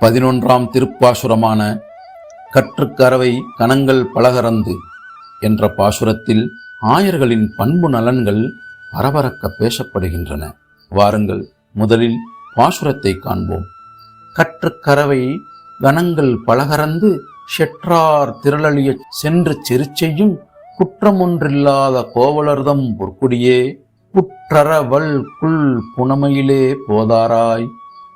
பதினொன்றாம் திருப்பாசுரமான கற்றுக்கரவை கணங்கள் பலகரந்து என்ற பாசுரத்தில் ஆயர்களின் பண்பு நலன்கள் பரபரக்க பேசப்படுகின்றன. வாருங்கள் முதலில் பாசுரத்தை காண்போம். கற்றுக்கரவை கணங்கள் பலகரந்து செற்றார் திரளழியச் சென்று செருச்செய்யும் குற்றமொன்றில்லாத கோவலர்தம் பொற்குடியே புற்றரவல் குள் புனமையிலே போதாராய்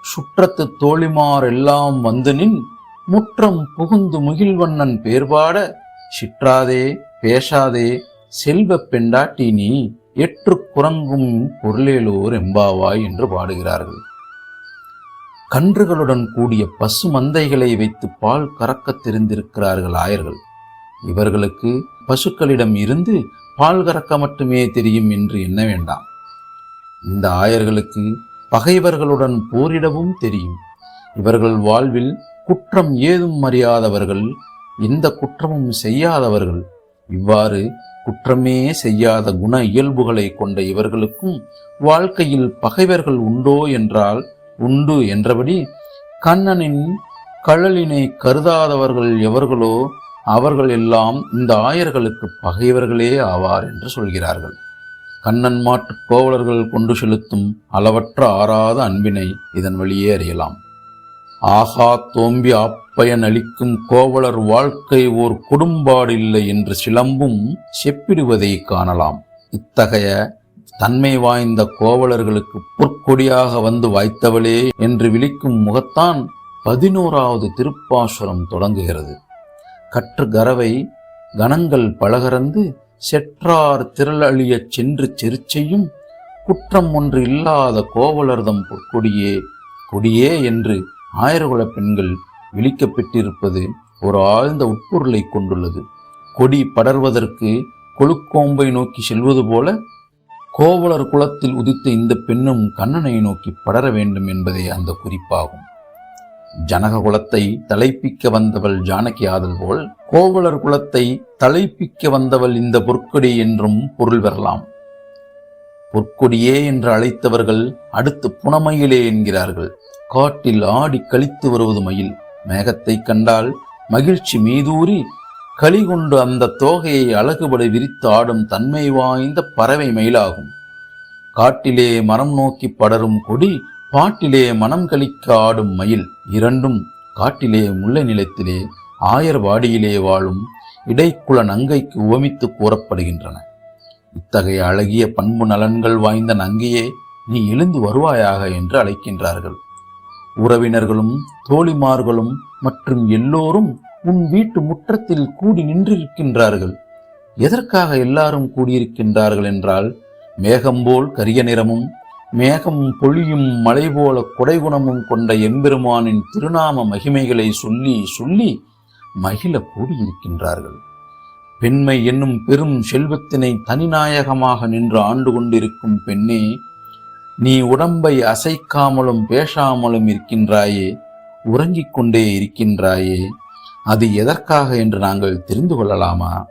சுற்றத்து தோழிமார் எல்லாம் வந்து நின் முற்றம் புகுந்து முகில்வண்ணன் பேர்பாட சிற்றாதே பேசாதே செல்வ பெண்டாட்டி நீ எற்று குரங்கும் பொருளேலோர் எம்பாவாய் என்று பாடுகிறார்கள். கன்றுகளுடன் கூடிய பசு மந்தைகளை வைத்து பால் கறக்கத் தெரிந்திருக்கிறார்கள் ஆயர்கள். இவர்களுக்கு பசுக்களிடம் இருந்து பால் கறக்க மட்டுமே தெரியும் என்று எண்ண வேண்டாம். இந்த ஆயர்களுக்கு பகைவர்களுடன் போரிடவும் தெரியும். இவர்கள் வாழ்வில் குற்றம் ஏதும் அறியாதவர்கள் எந்த குற்றமும் செய்யாதவர்கள். இவ்வாறு குற்றமே செய்யாத குண இயல்புகளை கொண்ட இவர்களுக்கும் வாழ்க்கையில் பகைவர்கள் உண்டோ என்றால் உண்டு என்றபடி கண்ணனின் கழலினை கருதாதவர்கள் எவர்களோ அவர்கள் எல்லாம் இந்த ஆயர்களுக்கு பகைவர்களே ஆவார் என்று சொல்கிறார்கள். கண்ணன் மாட்டு கோவலர்கள் கொண்டு செலுத்தும் அளவற்ற ஆறாத அன்பினை இதன் வழியே அறியலாம். ஆகா தோம்பி ஆப்பயன் அளிக்கும் கோவலர் வாழ்க்கை ஓர் குடும்பாடில்லை என்று சிலம்பும் செப்பிடுவதை காணலாம். இத்தகைய தன்மை வாய்ந்த கோவலர்களுக்கு பொற்கொடியாக வந்து வாய்த்தவளே என்று விழிக்கும் முகத்தான் பதினோராவது திருப்பாசுரம் தொடங்குகிறது. கற்று கரவை கணங்கள் பலகரந்து செற்றார் திரளழியச் சென்று செருச்செய்யும் குற்றம் ஒன்று இல்லாத கோவலர்தம் பொற்கொடியே கொடியே என்று ஆயிரகுல பெண்கள் விழிக்கப்பெற்றிருப்பது ஒரு ஆழ்ந்த உட்பொருளை கொண்டுள்ளது. கொடி படர்வதற்கு கொழுக்கோம்பை நோக்கி செல்வது போல கோவலர் குலத்தில் உதித்த இந்த பெண்ணும் கண்ணனை நோக்கி படர வேண்டும் என்பதே அந்த குறிப்பாகும். ஜனக குலத்தை தலைப்பிக்க வந்தவள் ஜானகி ஆதல் போல் கோவலர் குலத்தை தலைப்பிக்க வந்தவள் இந்த பொற்கொடி என்றும் பொருள் பெறலாம். பொற்கொடியே என்று அழைத்தவர்கள் அடுத்து புனமயிலே என்கிறார்கள். காட்டில் ஆடி கழித்து வருவது மயில். மேகத்தை கண்டால் மகிழ்ச்சி மீதூறி களி கொண்டு அந்த தோகையை அழகுபட விரித்து ஆடும் தன்மை வாய்ந்த பறவை மயிலாகும். காட்டிலே மரம் நோக்கி படரும் கொடி பாட்டிலே மனம் கழிக்க ஆடும் மயில் இரண்டும் காட்டிலே முல்லை நிலத்திலே ஆயர்வாடியிலே வாழும் இடைக்குல நங்கைக்கு உவமித்து கூறப்படுகின்றன. இத்தகைய அழகிய பண்பு நலன்கள் வாய்ந்த நங்கையே நீ எழுந்து வருவாயாக என்று அழைக்கின்றார்கள். உறவினர்களும் தோழிமார்களும் மற்றும் எல்லோரும் உன் வீட்டு முற்றத்தில் கூடி நின்றிருக்கின்றார்கள். எதற்காக எல்லாரும் கூடியிருக்கின்றார்கள் என்றால் மேகம்போல் கரிய நிறமும் மேகம் பொழியும் மலை போல குடைகுணமும் கொண்ட எம்பெருமானின் திருநாம மகிமைகளை சொல்லி சொல்லி மகிழ கூடியிருக்கின்றார்கள். பெண்மை என்னும் பெரும் செல்வத்தினை தனிநாயகமாக நின்று ஆண்டு கொண்டிருக்கும் பெண்ணே நீ உடம்பை அசைக்காமலும் பேசாமலும் இருக்கின்றாயே உறங்கிக் கொண்டே இருக்கின்றாயே அது எதற்காக என்று நாங்கள் தெரிந்து கொள்ளலாமா?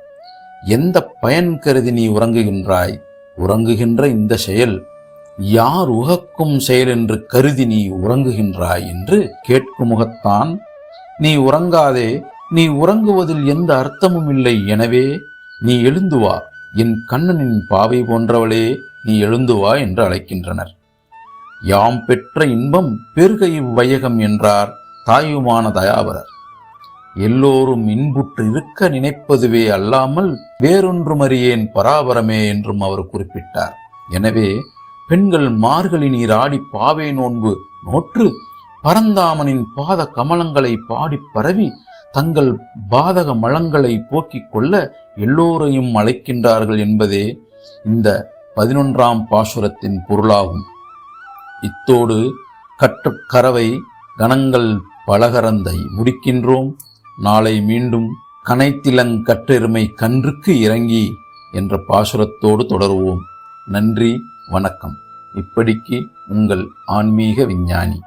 எந்த பயன் கருதி நீ உறங்குகின்றாய்? உறங்குகின்ற இந்த செயல் யார் உகக்கும் செயல் என்று கருதி நீ உறங்குகின்றாய் என்று கேட்கும் முகத்தான் நீ உறங்காதே நீ உறங்குவதில் எந்த அர்த்தமும் இல்லை. எனவே நீ எழுந்து வா. என் கண்ணனின் பாவை போன்றவளே நீ எழுந்து வா என்று அழைக்கின்றனர். யாம் பெற்ற இன்பம் பெருக இவ்வையகம் என்றார் தாயுமான தயாபரர். எல்லோரும் இன்புற்று இருக்க நினைப்பதுவே அல்லாமல் வேறொன்றுமறியேன் பராபரமே என்றும் அவர் குறிப்பிட்டார். எனவே பெண்கள் மார்கழி நீர் ஆடி பாவை நோன்பு நோற்று பரந்தாமனின் பாத கமலங்களை பாடி பரவி தங்கள் பாதக மலங்களை போக்கிக் கொள்ள எல்லோரையும் அழைக்கின்றார்கள் என்பதே இந்த பதினொன்றாம் பாசுரத்தின் பொருளாகும். இத்தோடு கட்டுக்கரவை கணங்கள் பலகரந்தை முடிக்கின்றோம். நாளை மீண்டும் கனைத்திலங்கற்றெருமை கன்றுக்கு இறங்கி என்ற பாசுரத்தோடு தொடருவோம். நன்றி வணக்கம். இப்படிக்கு உங்கள் ஆன்மீக விஞ்ஞானி.